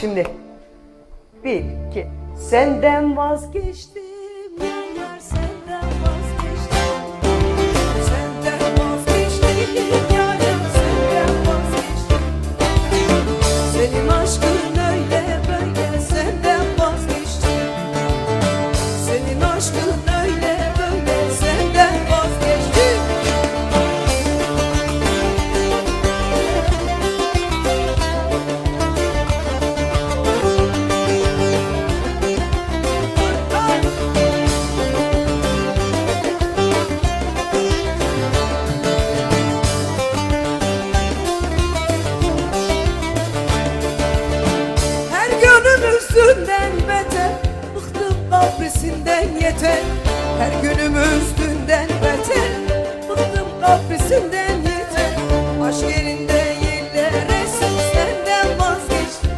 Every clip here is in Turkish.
Şimdi bir, iki. Senden vazgeçtim. Yeter Her günüm üstünden beter Bıktım kaprisinden yeter Aşk yerinde yerlere sen senden vazgeçtim.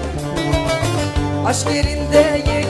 Aşk yerinde yerlere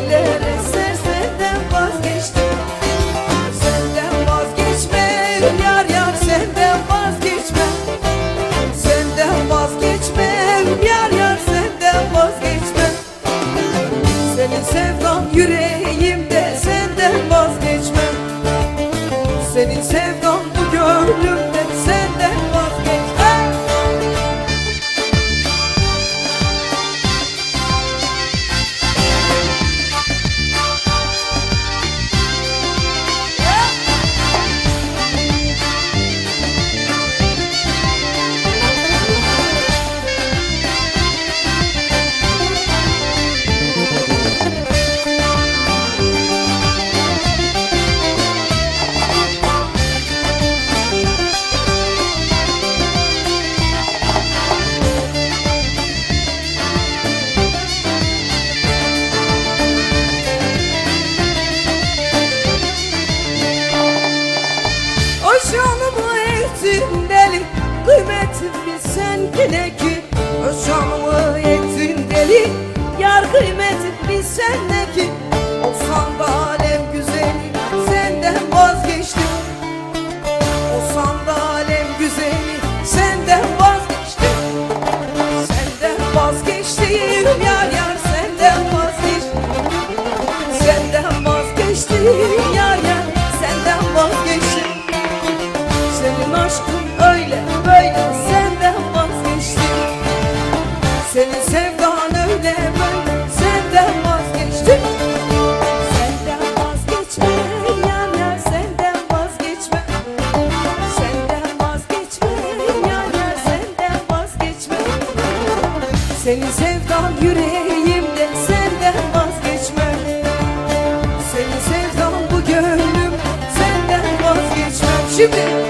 bilsen ne ki Olsan alem güzeli Senden vazgeçtim. Olsan da alem güzeli Senden vazgeçtim. Senden vazgeçtim Yar yar senden vazgeçtim. Senden vazgeçtim Yar yar senden vazgeçtim. Senin aşkın öyle böyle senden vazgeçtim. Senin sevdan öyle böyle Senin sevdan yüreğimde senden vazgeçme. Senin sevdan bu gönlüm senden vazgeçmem. Şimdi